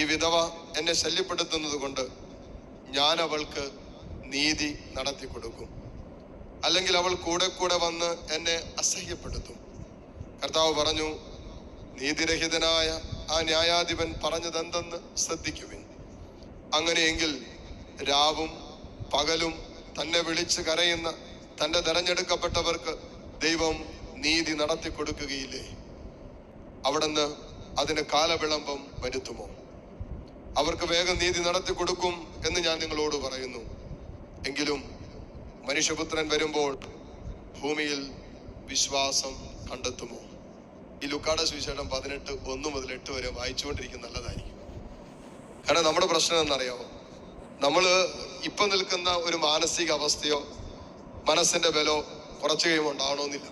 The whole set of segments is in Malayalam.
ഈ വിധവ എന്നെ ശല്യപ്പെടുത്തുന്നത് കൊണ്ട് ഞാൻ അവൾക്ക് നീതി നടത്തി കൊടുക്കും. അല്ലെങ്കിൽ അവൾ കൂടെ കൂടെ വന്ന് എന്നെ അസഹ്യപ്പെടുത്തും. കർത്താവ് പറഞ്ഞു നീതിരഹിതനായ ആ ന്യായാധിപൻ പറഞ്ഞതെന്തെന്ന് ശ്രദ്ധിക്കുവിൻ. അങ്ങനെയെങ്കിൽ രാവും പകലും തന്നെ വിളിച്ച് കരയുന്ന തന്റെ തെരഞ്ഞെടുക്കപ്പെട്ടവർക്ക് ദൈവം നീതി നടത്തി കൊടുക്കുകയില്ലേ? അവിടുന്ന് അതിന് കാലവിളംബം വരുത്തുമോ? അവർക്ക് വേഗം നീതി നടത്തി കൊടുക്കും എന്ന് ഞാൻ നിങ്ങളോട് പറയുന്നു. എങ്കിലും മനുഷ്യപുത്രൻ വരുമ്പോൾ ഭൂമിയിൽ വിശ്വാസം കണ്ടെത്തുമോ? ഈ ലുക്കാട സുവിശേഷം പതിനെട്ട് ഒന്ന് മുതൽ എട്ട് വരെ വായിച്ചുകൊണ്ടിരിക്കുന്ന നല്ലതായിരിക്കും. കാരണം നമ്മുടെ പ്രശ്നം എന്നറിയാമോ നമ്മൾ ഇപ്പൊ നിൽക്കുന്ന ഒരു മാനസിക അവസ്ഥയോ മനസ്സിന്റെ ബലോ കുറച്ചു കഴിയുമ്പോൾ ഉണ്ടാവണമെന്നില്ല.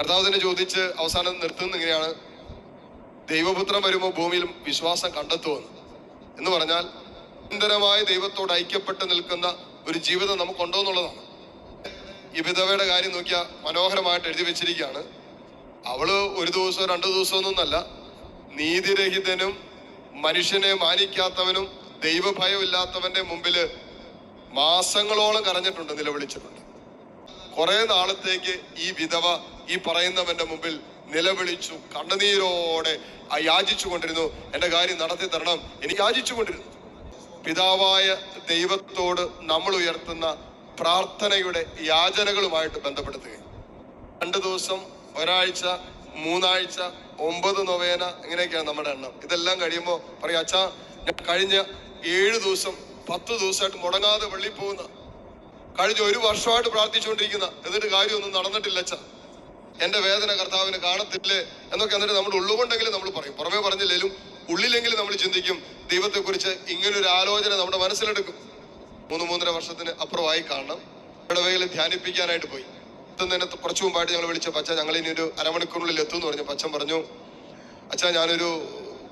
കർത്താവിനെ ചോദിച്ച് അവസാനം നിർത്തുന്ന ഇങ്ങനെയാണ്. ദൈവപുത്രൻ വരുമ്പോൾ ഭൂമിയിൽ വിശ്വാസം കണ്ടെത്തുമെന്ന്. എന്ന് പറഞ്ഞാൽ നിരന്തരമായ ദൈവത്തോട് ഐക്യപ്പെട്ട് നിൽക്കുന്ന ഒരു ജീവിതം നമുക്കുണ്ടോ എന്നുള്ളതാണ്. ഈ വിധവയുടെ കാര്യം നോക്കിയാൽ മനോഹരമായിട്ട് എഴുതി വെച്ചിരിക്കുകയാണ്. അവൾ ഒരു ദിവസമോ രണ്ടു ദിവസമോ ഒന്നല്ല നീതിരഹിതനും മനുഷ്യനെ മാനിക്കാത്തവനും ദൈവഭയമില്ലാത്തവന്റെ മുമ്പിൽ മാസങ്ങളോളം കരഞ്ഞിട്ടുണ്ട് നിലവിളിച്ചിട്ടുണ്ട്. കുറെ നാളത്തേക്ക് ഈ വിധവ ഈ പറയുന്നവന്റെ മുമ്പിൽ നിലവിളിച്ചു കണ്ണുനീരോടെ ആ യാചിച്ചു കൊണ്ടിരുന്നു. എന്റെ കാര്യം നടത്തി തരണം. എനിക്ക് യാചിച്ചു കൊണ്ടിരുന്നു. പിതാവായ ദൈവത്തോട് നമ്മൾ ഉയർത്തുന്ന പ്രാർത്ഥനയുടെ യാചനകളുമായിട്ട് ബന്ധപ്പെടുത്തുകയും. രണ്ട് ദിവസം ഒരാഴ്ച മൂന്നാഴ്ച ഒമ്പത് നൊവേന ഇങ്ങനെയൊക്കെയാണ് നമ്മുടെ എണ്ണം. ഇതെല്ലാം കഴിയുമ്പോൾ പറയാം അച്ഛാ ഞാൻ കഴിഞ്ഞ ഏഴ് ദിവസം പത്ത് ദിവസമായിട്ട് മുടങ്ങാതെ വെള്ളി പോകുന്ന കഴിഞ്ഞ ഒരു വർഷമായിട്ട് പ്രാർത്ഥിച്ചുകൊണ്ടിരിക്കുന്ന എന്നിട്ട് കാര്യമൊന്നും നടന്നിട്ടില്ല അച്ഛാ. എന്റെ വേദന കർത്താവിന് കാണത്തില്ലേ എന്നൊക്കെ എന്നിട്ട് നമ്മൾ ഉള്ളുകൊണ്ടെങ്കിലും നമ്മൾ പറയും. പുറമേ പറഞ്ഞില്ലേലും ഉള്ളിലെങ്കിലും നമ്മൾ ചിന്തിക്കും ദൈവത്തെക്കുറിച്ച് ഇങ്ങനൊരു ആലോചന നമ്മുടെ മനസ്സിലെടുക്കും. മൂന്ന് മൂന്നര വർഷത്തിന് അപ്പുറമായി കാണണം. ഇടവകയിൽ ധ്യാനിപ്പിക്കാനായിട്ട് പോയി. എത്തുന്നതിന് കുറച്ചു മുമ്പായിട്ട് ഞങ്ങൾ വിളിച്ച പച്ച ഞങ്ങൾ ഇനി ഒരു അരമണിക്കൂറിനുള്ളിൽ എത്തും എന്ന് പറഞ്ഞു പച്ചൻ പറഞ്ഞു അച്ഛാ ഞാനൊരു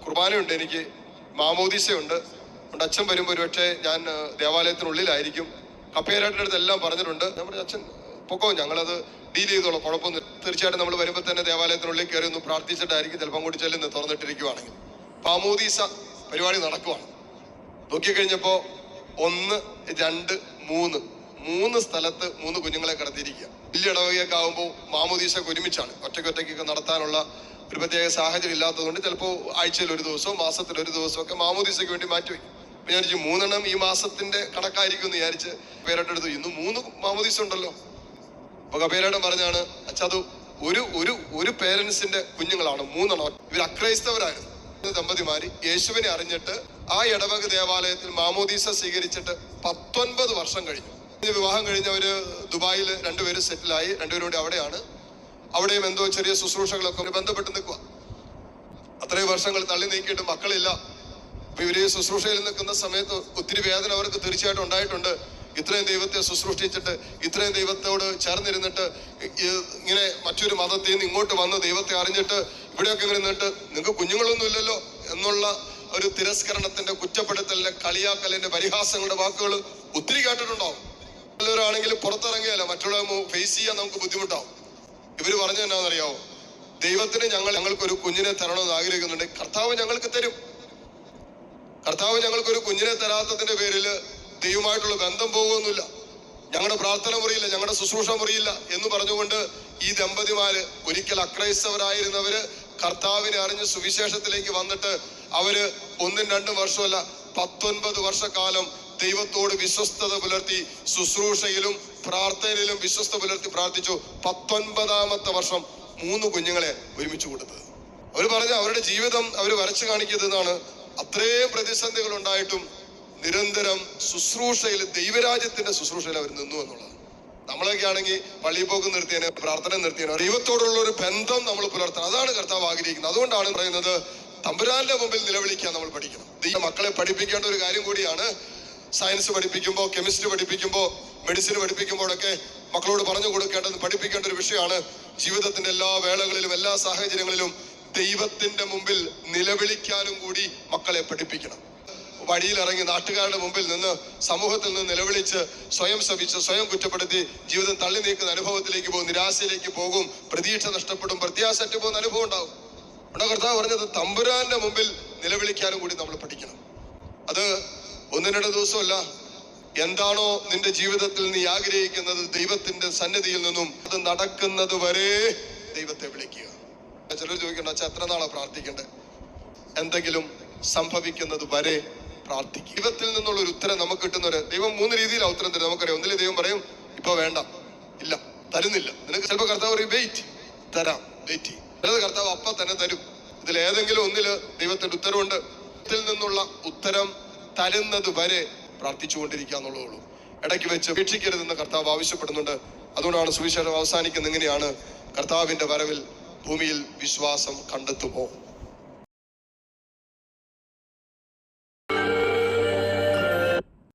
കുർബാനയുണ്ട് എനിക്ക്. മാമോദീസയുണ്ട്. അതുകൊണ്ട് അച്ഛൻ വരുമ്പോൾ ഒരുപക്ഷെ ഞാൻ ദേവാലയത്തിനുള്ളിലായിരിക്കും. കപ്പേരാട്ടിന്റെ അടുത്ത് എല്ലാം പറഞ്ഞിട്ടുണ്ട്. ഞാൻ പറഞ്ഞു അച്ഛൻ പൊക്കോ? ഞങ്ങളത് ഡീൽ ചെയ്തോളാം. കുഴപ്പമൊന്നും തീർച്ചയായിട്ടും നമ്മൾ വരുമ്പോൾ തന്നെ ദേവാലയത്തിനുള്ളിൽ കയറി ഒന്ന് പ്രാർത്ഥിച്ചിട്ടായിരിക്കും ചിലപ്പം കൂടി ചെല്ലുന്നത് തുറന്നിട്ടിരിക്കുവാണെങ്കിൽ. പാമൂദീസ പരിപാടി നടക്കുവാണ്. നോക്കിക്കഴിഞ്ഞപ്പോൾ ഒന്ന് രണ്ട് മൂന്ന്. മൂന്ന് സ്ഥലത്ത് മൂന്ന് കുഞ്ഞുങ്ങളെ കിടത്തിയിരിക്കുക. വലിയ ഇടവകയൊക്കെ ആകുമ്പോൾ മാമോദീസൊക്കെ ഒരുമിച്ചാണ്. ഒറ്റയ്ക്ക് ഒറ്റയ്ക്കൊക്കെ നടത്താനുള്ള ഒരു പ്രത്യേക സാഹചര്യം ഇല്ലാത്തതുകൊണ്ട് ചിലപ്പോൾ ആഴ്ചയിൽ ഒരു ദിവസവും മാസത്തിൽ ഒരു ദിവസവും ഒക്കെ മാമോദീസയ്ക്ക് വേണ്ടി മാറ്റി വയ്ക്കും. അപ്പൊ ഞാൻ വിചാരിച്ചു മൂന്നെണ്ണം ഈ മാസത്തിന്റെ കണക്കായിരിക്കും എന്ന് വിചാരിച്ച് പേരട്ടെടുത്തു ഇന്ന് മൂന്ന് മാമോദീസ ഉണ്ടല്ലോ. അപ്പൊ കപേരേടൻ പറഞ്ഞാണ് അച്ഛാ അത് ഒരു ഒരു ഒരു പേരൻസിന്റെ കുഞ്ഞുങ്ങളാണ് മൂന്നെണ്ണം. ഇവർ അക്രൈസ്തവരായിരുന്നു. ദമ്പതിമാര് യേശുവിനെ അറിഞ്ഞിട്ട് ആ ഇടവക ദേവാലയത്തിൽ മാമോദീസ സ്വീകരിച്ചിട്ട് പത്തൊൻപത് വർഷം കഴിഞ്ഞു. വിവാഹം കഴിഞ്ഞവര് ദുബായിൽ രണ്ടുപേരും സെറ്റിലായി രണ്ടുപേരും കൂടി അവിടെയാണ്. അവിടെയും എന്തോ ചെറിയ ശുശ്രൂഷകളൊക്കെ ബന്ധപ്പെട്ട് നിൽക്കുക അത്രയും വർഷങ്ങൾ തള്ളി നീക്കിയിട്ട് മക്കളില്ല. ഇവർ ശുശ്രൂഷയിൽ നിൽക്കുന്ന സമയത്ത് ഒത്തിരി വേദന അവർക്ക് തീർച്ചയായിട്ടും ഉണ്ടായിട്ടുണ്ട്. ഇത്രയും ദൈവത്തെ ശുശ്രൂഷിച്ചിട്ട് ഇത്രയും ദൈവത്തോട് ചേർന്നിരുന്നിട്ട് ഇങ്ങനെ മറ്റൊരു മതത്തിൽ നിന്ന് ഇങ്ങോട്ട് വന്ന് ദൈവത്തെ അറിഞ്ഞിട്ട് ഇവിടെയൊക്കെ ഇങ്ങനെ നിന്നിട്ട് നിങ്ങൾക്ക് കുഞ്ഞുങ്ങളൊന്നും ഇല്ലല്ലോ എന്നുള്ള ഒരു തിരസ്കരണത്തിന്റെ കുറ്റപ്പെടുത്തലിന്റെ കളിയാക്കലിന്റെ പരിഹാസങ്ങളുടെ വാക്കുകൾ ഒത്തിരി കേട്ടിട്ടുണ്ടാവും. ചിലവരാണെങ്കിൽ പുറത്തിറങ്ങിയല്ല മറ്റുള്ള ഫേസ് ചെയ്യാൻ നമുക്ക് ബുദ്ധിമുട്ടാവും. ഇവർ പറഞ്ഞു എന്നാണെന്നറിയാവോ ദൈവത്തിന് ഞങ്ങൾ ഞങ്ങൾക്ക് ഒരു കുഞ്ഞിനെ തരണമെന്ന് ആഗ്രഹിക്കുന്നുണ്ട്. കർത്താവ് ഞങ്ങൾക്ക് തരും. കർത്താവ് ഞങ്ങൾക്ക് ഒരു കുഞ്ഞിനെ തരാത്തതിന്റെ പേരിൽ ദൈവമായിട്ടുള്ള ബന്ധം പോകുമൊന്നുമില്ല ഞങ്ങളുടെ പ്രാർത്ഥന മുറിയില്ല ഞങ്ങളുടെ ശുശ്രൂഷ മുറിയില്ല എന്ന് പറഞ്ഞുകൊണ്ട് ഈ ദമ്പതിമാര് ഒരിക്കൽ അക്രൈസ്തവരായിരുന്നവര് കർത്താവിനെ അറിഞ്ഞ് സുവിശേഷത്തിലേക്ക് വന്നിട്ട് അവർ ഒന്നും രണ്ടും വർഷമല്ല പത്തൊൻപത് വർഷക്കാലം ദൈവത്തോട് വിശ്വസ്തത പുലർത്തി ശുശ്രൂഷയിലും പ്രാർത്ഥനയിലും വിശ്വസ്ത പുലർത്തി പ്രാർത്ഥിച്ചു. പത്തൊൻപതാമത്തെ വർഷം മൂന്ന് കുഞ്ഞുങ്ങളെ ഒരുമിച്ച് കൊടുത്തത് അവർ പറഞ്ഞ അവരുടെ ജീവിതം അവർ വരച്ചു കാണിക്കുന്നതാണ് അത്രയും പ്രതിസന്ധികൾ ഉണ്ടായിട്ടും നിരന്തരം ശുശ്രൂഷയിൽ ദൈവരാജ്യത്തിന്റെ ശുശ്രൂഷയിൽ അവർ നിന്നു എന്നുള്ളത് നമ്മളൊക്കെ ആണെങ്കിൽ പള്ളിയിൽ പോക്ക് നിർത്തിയതിനെ പ്രാർത്ഥന നിർത്തിയതിനെ ദൈവത്തോടുള്ള ഒരു ബന്ധം നമ്മൾ പുലർത്തണം. അതാണ് കർത്താവ് ആഗ്രഹിക്കുന്നത്. അതുകൊണ്ടാണ് പറയുന്നത് തമ്പുരാന്റെ മുമ്പിൽ നിലവിളിക്കാൻ നമ്മൾ പഠിക്കണം. ദൈവ മക്കളെ പഠിപ്പിക്കേണ്ട ഒരു കാര്യം കൂടിയാണ്. സയൻസ് പഠിപ്പിക്കുമ്പോൾ കെമിസ്ട്രി പഠിപ്പിക്കുമ്പോൾ മെഡിസിൻ പഠിപ്പിക്കുമ്പോഴൊക്കെ മക്കളോട് പറഞ്ഞു കൊടുക്കേണ്ടത് പഠിപ്പിക്കേണ്ട ഒരു വിഷയമാണ്. ജീവിതത്തിന്റെ എല്ലാ വേളകളിലും എല്ലാ സാഹചര്യങ്ങളിലും ദൈവത്തിന്റെ മുമ്പിൽ നിലവിളിക്കാനും കൂടി മക്കളെ പഠിപ്പിക്കണം. വഴിയിലിറങ്ങി നാട്ടുകാരുടെ മുമ്പിൽ നിന്ന് സമൂഹത്തിൽ നിന്ന് നിലവിളിച്ച് സ്വയം ശപിച്ച് സ്വയം കുറ്റപ്പെടുത്തി ജീവിതം തള്ളി നീക്കുന്ന അനുഭവത്തിലേക്ക് പോകും നിരാശയിലേക്ക് പോകും പ്രതീക്ഷ നഷ്ടപ്പെടും പ്രത്യാശ പോകുന്ന അനുഭവം ഉണ്ടാവും. ഇവിടെ കർത്താവ് പറഞ്ഞത് തമ്പുരാന്റെ മുമ്പിൽ നിലവിളിക്കാനും കൂടി നമ്മൾ പഠിക്കണം. അത് ഒന്നിനിടെ ദിവസമല്ല. എന്താണോ നിന്റെ ജീവിതത്തിൽ നീ ആഗ്രഹിക്കുന്നത് ദൈവത്തിന്റെ സന്നിധിയിൽ നിന്നും അത് നടക്കുന്നത് വരെ ദൈവത്തെ വിളിക്കുക. ചിലർ ചോദിക്കണ്ട എത്ര നാളാ പ്രാർത്ഥിക്കണ്ടേ? എന്തെങ്കിലും സംഭവിക്കുന്നത് വരെ പ്രാർത്ഥിക്കുക ദൈവത്തിൽ നിന്നുള്ള ഒരു ഉത്തരം നമുക്ക് കിട്ടുന്ന ഒരു ദൈവം മൂന്ന് രീതിയിലാണ് ഉത്തരം തരും നമുക്കറിയാം. ഒന്നിലെ ദൈവം പറയും ഇപ്പൊ വേണ്ട. ഇല്ല. തരുന്നില്ല. നിനക്ക് ചിലപ്പോൾ കർത്താവ് പറയും വെയിറ്റ്. തരാം. വെയിറ്റ് ചിലത് കർത്താവ് അപ്പ തന്നെ തരും. ഇതിൽ ഏതെങ്കിലും ഒന്നിൽ ദൈവത്തിന്റെ ഉത്തരവുണ്ട്. ഇതിൽ നിന്നുള്ള ഉത്തരം തരുന്നത് വരെ പ്രാർത്ഥിച്ചുകൊണ്ടിരിക്കുക ഇടയ്ക്ക് വെച്ച് വീക്ഷിക്കരുതെന്ന് കർത്താവ് ആവശ്യപ്പെടുന്നുണ്ട്. അതുകൊണ്ടാണ് സുവിശേഷം അവസാനിക്കുന്നത്. എങ്ങനെയാണ് കർത്താവിന്റെ വരവിൽ ഭൂമിയിൽ വിശ്വാസം കണ്ടെത്തുമോ?